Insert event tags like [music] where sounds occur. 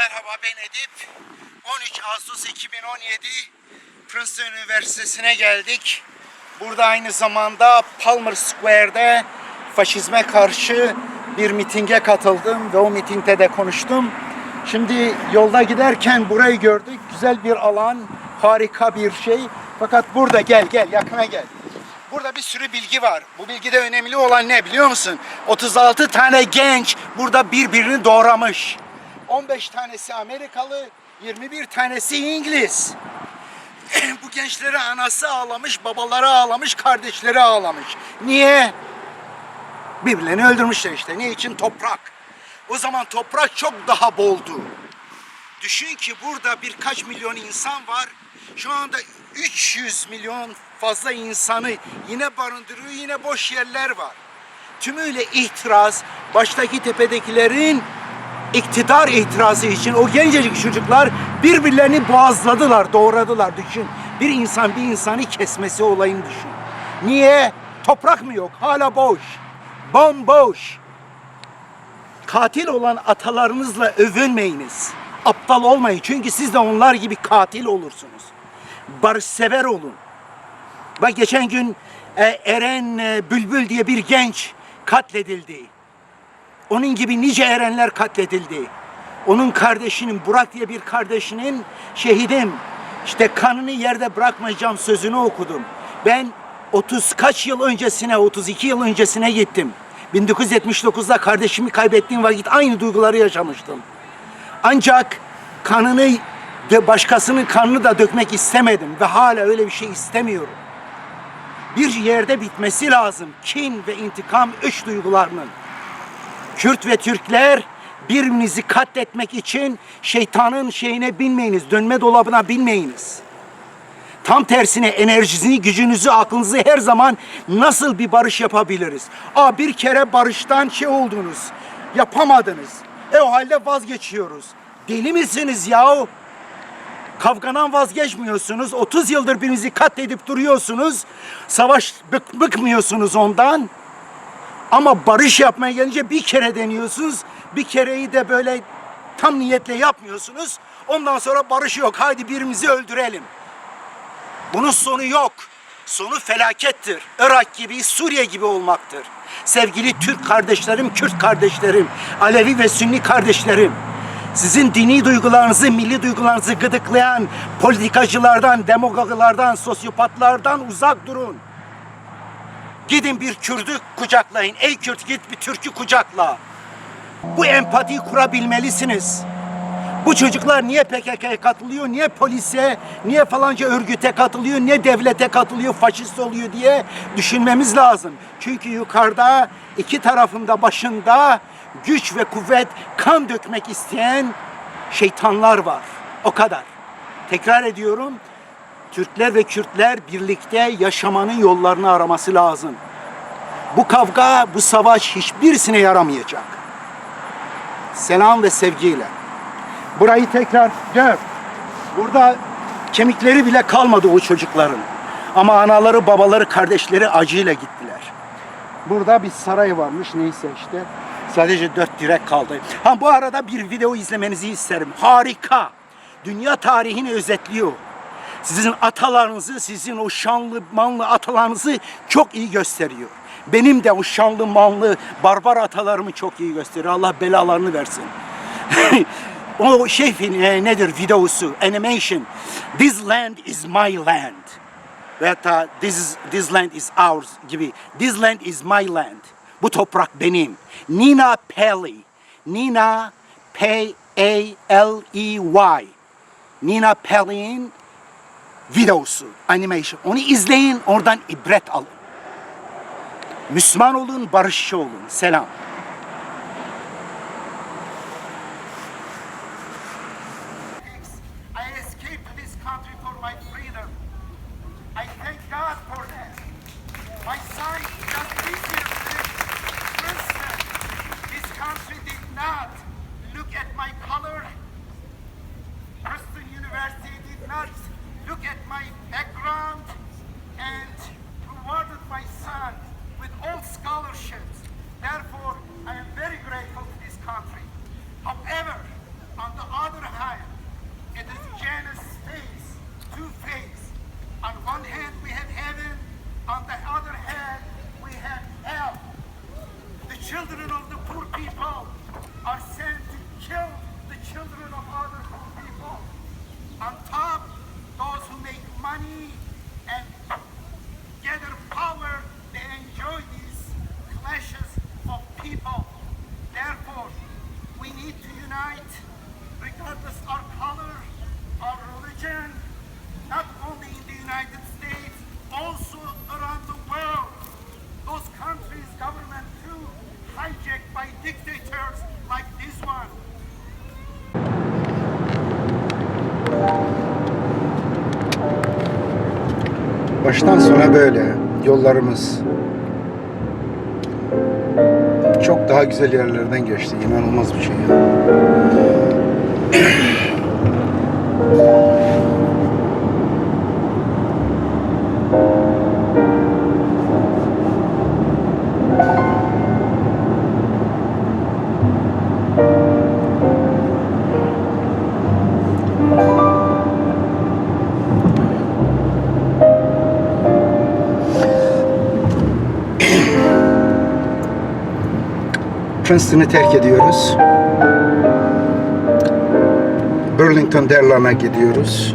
Merhaba ben Edip. 13 Ağustos 2017 Princeton Üniversitesi'ne geldik. Burada aynı zamanda Palmer Square'de faşizme karşı bir mitinge katıldım ve o mitingde de konuştum. Şimdi yolda giderken burayı gördük. Güzel bir alan, harika bir şey. Fakat burada gel gel yakına gel. Burada bir sürü bilgi var. Bu bilgide önemli olan ne biliyor musun? 36 tane genç burada birbirini doğramış. 15 tanesi Amerikalı, 21 tanesi İngiliz. [clears throat] Bu gençleri anası ağlamış, babaları ağlamış, kardeşleri ağlamış. Niye? Birbirlerini öldürmüşler işte. Ne için? Toprak. O zaman toprak çok daha boldu. Düşün ki burada birkaç milyon insan var. Şu anda 300 milyon fazla insanı yine barındırıyor, yine boş yerler var. Tümüyle itiraz, baştaki tepedekilerin iktidar itirazı için o gencecik çocuklar birbirlerini boğazladılar, doğradılar. Düşün, bir insan bir insanı kesmesi olayını düşün. Niye? Toprak mı yok? Hala boş. Bomboş. Katil olan atalarınızla övünmeyiniz. Aptal olmayın çünkü siz de onlar gibi katil olursunuz. Barışsever olun. Bak geçen gün e, Eren e, Bülbül diye bir genç katledildi. Onun gibi nice erenler katledildi. Onun kardeşinin, Burak diye bir kardeşinin şehidim. İşte kanını yerde bırakmayacağım sözünü okudum. Ben 30 kaç yıl öncesine, 32 yıl öncesine gittim. 1979'da kardeşimi kaybettiğim vakit aynı duyguları yaşamıştım. Ancak kanını ve başkasının kanını da dökmek istemedim ve hala öyle bir şey istemiyorum. Bir yerde bitmesi lazım kin ve intikam üç duygularının. Kürt ve Türkler birbirinizi katletmek için şeytanın şeyine binmeyiniz, dönme dolabına binmeyiniz. Tam tersine enerjinizi, gücünüzü, aklınızı her zaman nasıl bir barış yapabiliriz? Aa bir kere barıştan şey oldunuz, yapamadınız. E o halde vazgeçiyoruz. Deli misiniz yahu? Kavgadan vazgeçmiyorsunuz. 30 yıldır birbirinizi katledip duruyorsunuz. Savaş bık, bıkmıyorsunuz ondan. Ama barış yapmaya gelince bir kere deniyorsunuz. Bir kereyi de böyle tam niyetle yapmıyorsunuz. Ondan sonra barış yok. Haydi birimizi öldürelim. Bunun sonu yok. Sonu felakettir. Irak gibi, Suriye gibi olmaktır. Sevgili Türk kardeşlerim, Kürt kardeşlerim, Alevi ve Sünni kardeşlerim. Sizin dini duygularınızı, milli duygularınızı gıdıklayan politikacılardan, demagoglardan, sosyopatlardan uzak durun. Gidin bir Kürt'ü kucaklayın. Ey Kürt git bir Türk'ü kucakla. Bu empatiyi kurabilmelisiniz. Bu çocuklar niye PKK'ya katılıyor, niye polise, niye falanca örgüte katılıyor, niye devlete katılıyor, faşist oluyor diye düşünmemiz lazım. Çünkü yukarıda iki tarafında başında güç ve kuvvet, kan dökmek isteyen şeytanlar var. O kadar. Tekrar ediyorum. Türkler ve Kürtler birlikte yaşamanın yollarını araması lazım. Bu kavga, bu savaş hiçbirisine yaramayacak. Selam ve sevgiyle. Burayı tekrar gör. Burada kemikleri bile kalmadı o çocukların. Ama anaları, babaları, kardeşleri acıyla gittiler. Burada bir saray varmış neyse işte. Sadece dört direk kaldı. Ha bu arada bir video izlemenizi isterim. Harika. Dünya tarihini özetliyor. Sizin atalarınızı, sizin o şanlı, manlı atalarınızı çok iyi gösteriyor. Benim de o şanlı, manlı, barbar atalarımı çok iyi gösteriyor. Allah belalarını versin. [laughs] o şey e, nedir videosu, animation. This land is my land. Ve hatta this, is, this land is ours gibi. This land is my land. Bu toprak benim. Nina Pelly. Nina P-A-L-E-Y. Nina Pelly'in videosu, animation. Onu izleyin, oradan ibret alın. Müslüman olun, barışçı olun. Selam. Are sent to kill the children of other poor people. On top, those who make money and gather power, they enjoy these clashes of people. Therefore, we need to unite regardless our color, our religion, Baştan sona böyle yollarımız çok daha güzel yerlerden geçti. İnanılmaz bir şey ya. Princeton'ı terk ediyoruz. Burlington Derlan'a gidiyoruz.